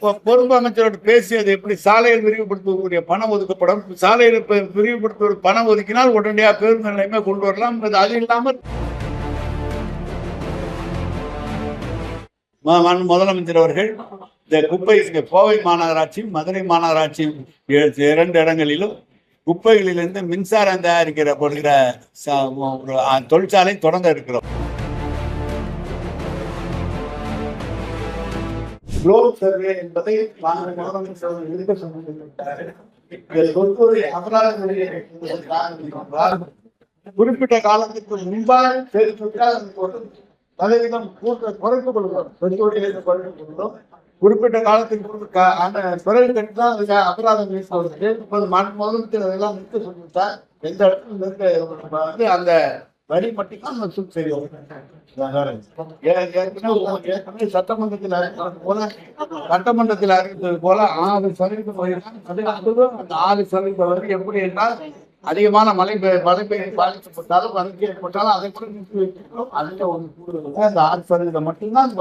பொறுப்பு அமைச்சரோடு பேசியது எப்படி சாலையில் விரிவுபடுத்தக்கூடிய பணம் ஒதுக்கப்படும்? சாலையில் விரிவுபடுத்துவது பணம் ஒதுக்கினால் உடனடியாக பேருந்து நிலையமே கொண்டு வரலாம். அது இல்லாமல் முதலமைச்சர் அவர்கள் இந்த குப்பை கோவை மாநகராட்சியும் மதுரை மாநகராட்சியும் இரண்டு இடங்களிலும் குப்பைகளிலிருந்து மின்சாரம் தயாரிக்கிற போடுகிற ச- ஒரு தொழிற்சாலை தொடங்க இருக்கிறோம். குளோப் சர்வே என்பதை மாநில முதலமைச்சர் அவர்கள் இருக்க சொன்னிருக்கிறார். குறிப்பிட்ட காலத்துக்கு முன்பாக தெரிவித்தால் அதற்கு ஒரு சதவீதம் கூட்ட குறைத்துக் கொள்கிறோம் பெற்றோர்கள் குறைந்து கொள்கிறோம் குறிப்பிட்ட காலத்துக்கு அந்த க- அந்த தான் கட்டிதான் அதுக்கு அபராதம் வீசுவதற்கு இப்போது மண் முதலமைச்சர் அதெல்லாம் நிறுத்த சொல்லிவிட்டார். எந்த இடத்துல நிறுத்த வந்து அந்த வரி மட்டும் ஏ- ஏற்கனவே சட்டமன்றத்தில் அறிவித்தது போல சட்டமன்றத்தில் அறிவித்தது போல ஆறு சதவீதம் அதுவும் அந்த ஆறு சதவீதம் வரை எப்படி என்றால் அதிகமான மழை மழை பெய்து பாதிக்கப்பட்டாலும் வறட்சி ஏற்பட்டாலும் அதை கூட நிறுத்தி வைக்கிறோம் அதுல ஒரு கூடுதல் அந்த ஆறு சதவீதம் மட்டும்தான்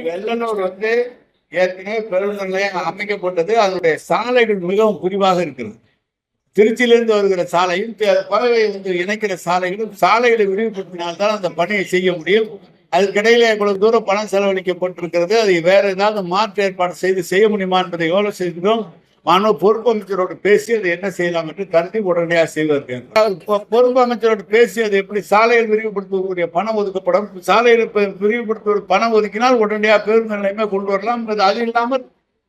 வெள்ளனூர் வந்து ஏற்கனவே பேருந்து நிலையம் அமைக்கப்பட்டது. அதனுடைய சாலைகள் மிகவும் குறிவாக இருக்கிறது. திருச்சியிலிருந்து வருகிற சாலையும் பறவை வந்து இணைக்கிற சாலைகளும் சாலைகளை விரிவுபடுத்தினால்தான் அந்த பணியை செய்ய முடியும். அதுக்கிடையில இவ்வளவு தூரம் பணம் செலவழிக்கப்பட்டிருக்கிறது. அதை வேற ஏதாவது மாற்று ஏற்பாடு செய்து செய்ய முடியுமா என்பதை எவ்வளவு செய்கிறோம் மனு பொறுப்பு அமைச்சரோடு பேசி அதை என்ன செய்யலாம் என்று கருதி உடனடியாக செய்வதற்கு பொறுப்பு அமைச்சரோடு பேசியது எப்படி சாலையில் விரிவுபடுத்தக்கூடிய பணம் ஒதுக்கப்படும்? சாலையில் விரிவுபடுத்த விரிவுபடுத்துவது பணம் ஒதுக்கினால் உடனடியாக பேருந்து நிலையமே கொண்டு வரலாம். அது இல்லாமல்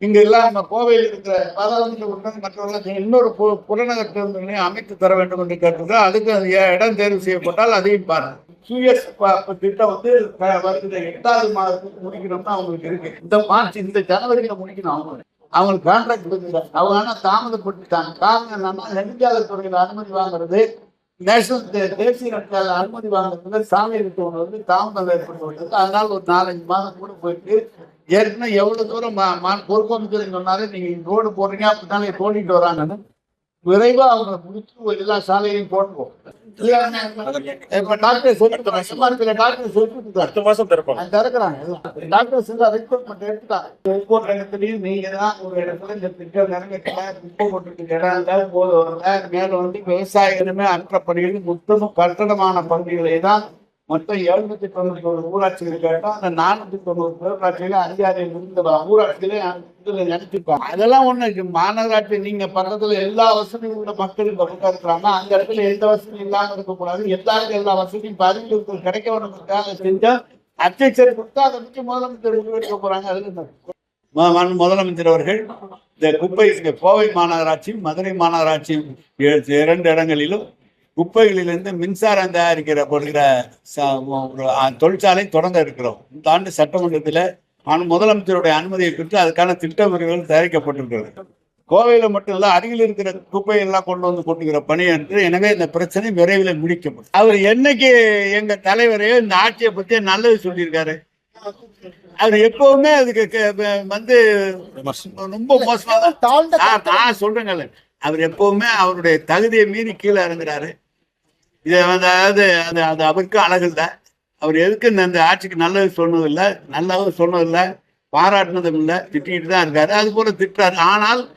இங்க எல்லாம் நம்ம கோவையில் இருக்கிற பாராளுமன்ற உறுப்பினர் மற்றவர்கள் இன்னொரு பு- புறநகர் பேருந்து அமைத்து தர வேண்டும் என்று கேட்டிருக்கோம் அதுக்கு இடம் தேர்வு செய்யப்பட்டால் அதையும் பாருங்க. சுயஸ் திட்டம் வந்து வருகிற எட்டாவது மாதத்துக்கு முடிக்கணும்னு அவங்களுக்கு இருக்கு. இந்த மார்ச் இந்த ஜனவரியில முடிக்கணும் அவங்க அவங்களுக்கு கான்ட்ராக்ட் கொடுக்கல அவங்க ஆனால் தாமதப்பட்டுட்டாங்க காரணம் என்னன்னா நெடுஞ்சாலை துறையில் அனுமதி வாங்குறது நேஷனல் தே- தேசிய நெடுஞ்சாலை அனுமதி வாங்குறது சாலை விட்டு வந்து தாமதம் ஏற்பட்டு விட்டது அதனால ஒரு நாலஞ்சு மாதம் கூட போயிட்டு ஏற்கனவே எவ்வளவு தூரம் பொறுப்பமைச்சர் சொன்னாரு. நீங்க ரோடு போடுறீங்க அப்படித்தானே தோண்டிட்டு வராங்கன்னு விரைவா அவங்க முடிச்சு எல்லா சாலையும் போட்டுருவோம் இப்ப டாக்டர் சொல்லி டாக்டர் சொல்லிட்டு அடுத்த மாசம் திறப்பாங்க. அது திறக்கிறாங்க. டாக்டர்ஸ் எல்லாம் ரெக்ரூட்மெண்ட் எடுத்துட்டாங்க ஒவ்வொரு இடத்துலயும் நீங்க தான் ஒரு இடத்துல இந்த திட்டம் நிறைவேற்றல குப்பை போட்டுட்டு இடம் இல்லை போது வரல மேல வந்து விவசாயிகளுமே அற்ற பணிகள் மொத்தமும் கட்டடமான பகுதிகளை தான் மொத்தம் எழுநூத்தி தொண்ணூத்தி ஒரு ஊராட்சிகள் கேட்டோம் அந்த நானூத்தி தொண்ணூறு பேரூராட்சியில அதிகாரிகள் இருந்த ஊராட்சியிலே இதுல நினைச்சிருப்பாங்க அதெல்லாம் ஒண்ணு இருக்கு மாநகராட்சி நீங்க பக்கத்துல எல்லா வசதியும் உள்ள மக்கள் இந்த இருக்கிறாங்க. அந்த இடத்துல எந்த வசதியும் இல்லாம இருக்கக்கூடாது. எல்லாருக்கும் எல்லா வசதியும் பதிவு கிடைக்க வேணுங்கிறதுக்காக செஞ்சா அச்செச்சரி கொடுத்தா அதை பற்றி முதலமைச்சர் முடிவெடுக்க போறாங்க. அதுல முதலமைச்சர் அவர்கள் இந்த குப்பை கோவை மாநகராட்சியும் மதுரை மாநகராட்சியும் இரண்டு இடங்களிலும் குப்பைகளிலிருந்து மின்சாரம் தயாரிக்கிற அ- தொழிற்சாலை தொடங்க இருக்கிறோம். இந்த ஆண்டு சட்டமன்றத்தில் அனு- முதலமைச்சருடைய அனுமதியை பெற்று அதுக்கான திட்ட விரிவுகள் தயாரிக்கப்பட்டிருக்கிறது. கோவையில மட்டும் இல்ல அருகில் இருக்கிற குப்பை எல்லாம் கொண்டு வந்து கொட்டுகிற பணி என்று எனவே இந்த பிரச்சனை விரைவில் முடிக்கப்படும். அவர் என்னைக்கு எங்க தலைவரையோ இந்த ஆட்சியை பத்தி நல்லது சொல்லியிருக்காரு. அவர் எப்பவுமே அதுக்கு வந்து ரொம்ப மோசமா நான் நான் சொல்றேங்கல்ல. அவர் எப்பவுமே அவருடைய தகுதியை மீறி கீழே இறங்குறாரு. இதை வந்து அதாவது அது அது அவருக்கு அழகு இல்லை. அவர் எதுக்கு இந்த- ஆட்சிக்கு நல்லது சொன்னதில்லை நல்லதும் சொன்னதில்லை பாராட்டினதும் இல்லை திட்டிகிட்டு தான் இருக்காரு. அது போல திட்டுறாரு. ஆனால்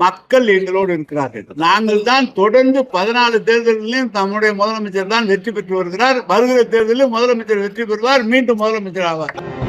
மக்கள் எங்களோடு இருக்கிறார்கள். நாங்கள் தான் தொடர்ந்து பதினாலு தேர்தலிலும் நம்முடைய முதலமைச்சர் தான் வெற்றி பெற்று வருகிறார். வருகிற தேர்தலில் முதலமைச்சர் வெற்றி பெறுவார். மீண்டும் முதலமைச்சர் ஆவார்.